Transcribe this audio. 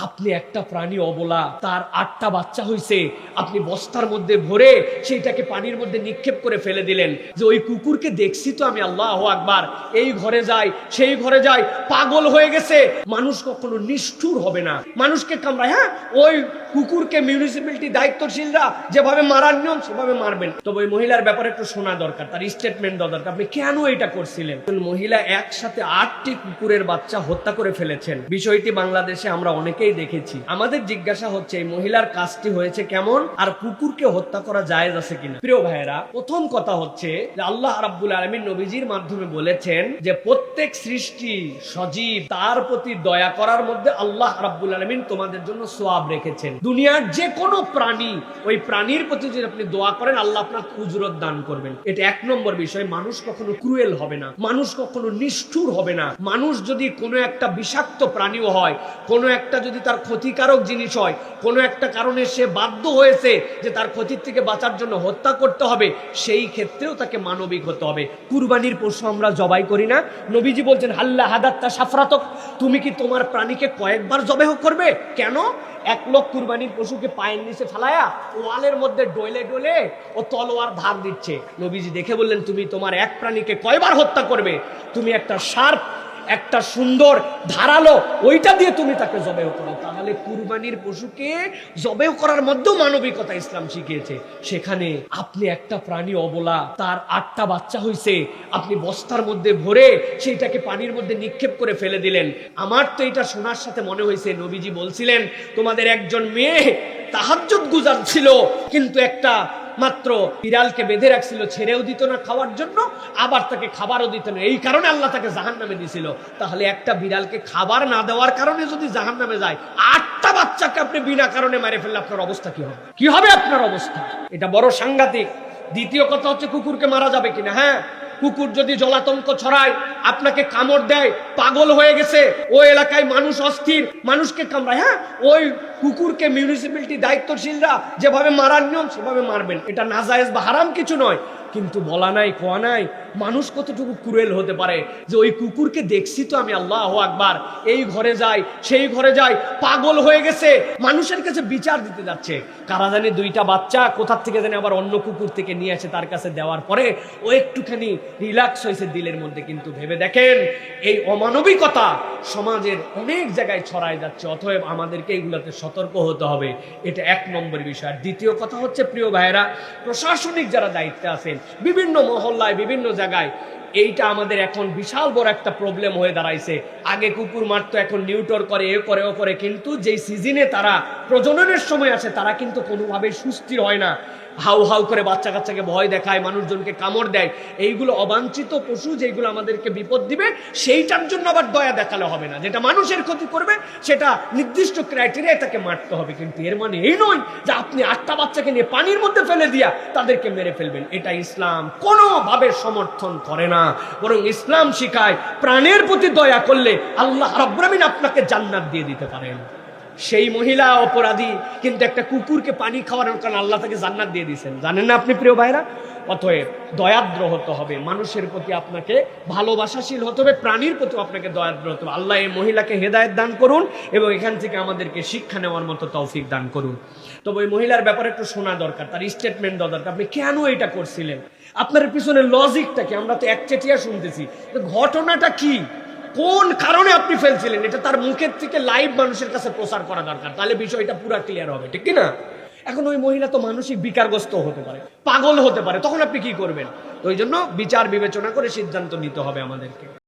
আপনি একটা প্রাণী অবলা, তার আটটা বাচ্চা হইছে, আপনি বস্তার মধ্যে ভরে সেইটাকে পানির মধ্যে নিক্ষেপ করে ফেলে দিলেন। যে ওই কুকুরকে দেখছি তো আমি, আল্লাহ আকবার। এই ঘরে যাই, সেই ঘরে যাই, পাগল হয়ে গেছে। মানুষ কখনো নিষ্ঠুর হবে না। মানুষকে কামড়ায় হ্যাঁ? ওই কুকুরকে মিউনিসিপ্যালিটি দায়িত্বশীলরা যেভাবে মারার নিয়ম, সেভাবে মারবেন। তবে ওই মহিলার ব্যাপারে একটু শোনা দরকার, তার স্টেটমেন্ট দেওয়া দরকার। আপনি কেন এটা করছিলেন? মহিলা একসাথে আটটি কুকুরের বাচ্চা হত্যা করে ফেলেছেন। বিষয়টি বাংলাদেশে আমরা অনেকেই দেখেছি। আমাদের জিজ্ঞাসা হচ্ছে, এই মহিলার কাজটি হয়েছে কেমন? আর কুকুরকে হত্যা করা জায়েজ আছে কিনা? প্রিয় ভাইয়েরা, প্রথম কথা হচ্ছে যে আল্লাহ রাব্বুল আলমীর নবীজির মাধ্যমে বলেছেন যে, প্রত্যেক সৃষ্টি সজীব, তার প্রতি দয়া করার মধ্যে আল্লাহ রাব্বুল আলমিন তোমাদের জন্য সোয়াব রেখেছেন। দুনিয়ার যে কোনো প্রাণী, ওই প্রাণীর প্রতি যদি আপনি দোয়া করেন, আল্লাহ আপনার উজরত দান করবেন। এটা এক নম্বর বিষয়। মানুষ কখনো ক্রুয়েল হবে না, মানুষ কখনো নিষ্ঠুর হবে না। মানুষ যদি কোনো একটা বিষাক্ত প্রাণীও হয়, কোনো একটা যদি তার ক্ষতিকারক জিনিস হয়। কোনো একটা কারণে সে বাধ্য হয়েছে যে তার ক্ষতির থেকে বাঁচার জন্য হত্যা করতে হবে, সেই ক্ষেত্রেও তাকে মানবিক হতে হবে। কুরবানির পশু আমরা জবাই করি না। নবীজি বলছেন, হাল্লা হাদাত্তা সাফরাতক। তুমি কি তোমার প্রাণীকে কয়েকবার জবেহ করবে? কেন? এক লোক কুরবানির পশুকে পায়ের নিচে ফেলায়া ওয়ালের মধ্যে ডলে ডলে ও তলোয়ার ধার দিচ্ছে। নবীজি দেখে বললেন, তুমি তোমার এক প্রাণীকে কয়বার হত্যা করবে? তুমি একটা শার্প একটা সুন্দর ধারালো, ওইটা দিয়ে তুমি তাকে জবেহ করো তাহলে কুরবানির পশুকে জবেহ করার মধ্যেও মানবিকতা ইসলাম শিখিয়েছে। সেখানে আপনি একটা প্রাণী অবলা, তার আটটা বাচ্চা হইছে, আপনি বস্তার মধ্যে ভরে সেইটাকে পানির মধ্যে নিক্ষেপ করে ফেলে দিলেন। আমার তো এটা শোনার সাথে মনে হয়েছে, নবীজি বলছিলেন, তোমাদের একজন মেয়ে তাহাজ্জুদ গুজার ছিল, কিন্তু একটা মাত্র বিড়ালকে বেঁধে রাখছিল, ছেড়েও দিত না খাওয়ার জন্য, আবার তাকে খাবারও দিত না। এই কারণে আল্লাহ তাকে জাহান নামে দিছিল। তাহলে একটা বিড়ালকে খাবার না দেওয়ার কারণে যদি জাহান নামে যায়, আটটা বাচ্চাকে আপনি বিনা কারণে মেরে ফেললে আপনার অবস্থা কি হবে? কি হবে আপনার অবস্থা? এটা বড় সাংঘাতিক। দ্বিতীয় কথা হচ্ছে কুকুরকে মারা যাবে কিনা? হ্যাঁ কুকুর যদি জলাতঙ্ক ছড়ায়, আপনাকে কামড় দেয়, পাগল হয়ে গেছে ওই এলাকায় মানুষ অস্থির, মানুষকে কামড়ায় হ্যাঁ? ওই কুকুরকে মিউনিসিপ্যালিটি দায়িত্বশীলরা যেভাবে মারার নিয়ম, সেভাবে মারবেন। এটা নাজায়েজ বা হারাম কিছু নয়। কিন্তু বলা নাই, কোয়া নাই, মানুষ কতটুকু ক্রুয়েল হতে পারে? যে ওই কুকুরকে দেখছি তো আমি, আল্লাহ আকবার। এই ঘরে যাই, সেই ঘরে যাই, পাগল হয়ে গেছে। মানুষের কাছে বিচার দিতে যাচ্ছে। কারা জানি দুইটা বাচ্চা কোথার থেকে জানি আবার অন্য কুকুর থেকে নিয়ে আসে তার কাছে দেওয়ার পরে ও একটুখানি রিল্যাক্স হয়েছে দিলের মধ্যে। কিন্তু ভেবে দেখেন, এই অমানবিকতা সমাজের অনেক জায়গায় ছড়ায় যাচ্ছে। অতএব আমাদেরকে এইগুলোতে সতর্ক হতে হবে। এটা এক নম্বর বিষয়। দ্বিতীয় কথা হচ্ছে, প্রিয় ভাইয়েরা, প্রশাসনিক যারা দায়িত্বে আছেন বিভিন্ন মহল্লায়, বিভিন্ন জায়গায়। এইটা আমাদের এখন বিশাল বড় একটা প্রবলেম হয়ে দাঁড়াইছে। আগে কুকুর মারতো, এখন নিউটর করে, এ করে, ও করে। কিন্তু যেই সিজনে তারা প্রজননের সময় আসে, তারা কিন্তু কোনোভাবেই সুস্থির হয় না। হাউ হাউ করে বাচ্চা কাচ্চাকে ভয় দেখায়, মানুষজনকে কামড় দেয়। এইগুলো অবাঞ্ছিত পশু যেগুলো আমাদেরকে বিপদ দিবে, সেইটার জন্য আবার দয়া দেখালে হবে না। যেটা মানুষের ক্ষতি করবে, সেটা নির্দিষ্ট ক্রাইটেরিয়ায় তাকে মারতে হবে। কিন্তু এর মানে এই নয় যে আপনি আটটা বাচ্চাকে নিয়ে পানির মধ্যে ফেলে দিয়া তাদেরকে মেরে ফেলবেন। এটা ইসলাম কোনোভাবে সমর্থন করে না। বরং ইসলাম শিখায়, প্রাণের প্রতি দয়া করলে আল্লাহ রাব্রামিন আপনাকে জান্নাত দিয়ে দিতে পারেন। সেই মহিলা অপরাধী, কিন্তু একটা কুকুরকে পানি খাওয়ানোর কারণে আল্লাহ তাকে জান্নাত দিয়ে দিয়েছেন। জানেন না আপনি প্রিয় ভাইরা? অতএব দয়াদ্র হতে হবে, মানুষের প্রতি আপনাকে ভালোবাসাশীল হতে হবে, প্রাণীর প্রতি আপনাকে দয়াদ্র হতে হবে। আল্লাহ এই মহিলাকে হেদায়ত দান করুন এবং এখান থেকে আমাদেরকে শিক্ষা নেওয়ার মতো তৌফিক দান করুন। তবে ওই মহিলার ব্যাপারে একটু শোনা দরকার, তার স্টেটমেন্ট দেওয়া দরকার। আপনি কেন এটা করছিলেন? আপনার পিছনে লজিকটা কি? আমরা তো একচেটিয়া শুনতেছি। ঘটনাটা কি? কোন কারণে আপনি ফেলছিলেন? এটা তার মুখের থেকে লাইভ মানুষের কাছে প্রচার করা দরকার। তাহলে বিষয়টা পুরো ক্লিয়ার হবে, ঠিক কিনা? এখন ওই মহিলা তো মানসিক বিকারগ্রস্ত হতে পারে, পাগল হতে পারে, তখন আপনি কি করবেন? তো ওই জন্য বিচার বিবেচনা করে সিদ্ধান্ত নিতে হবে আমাদেরকে।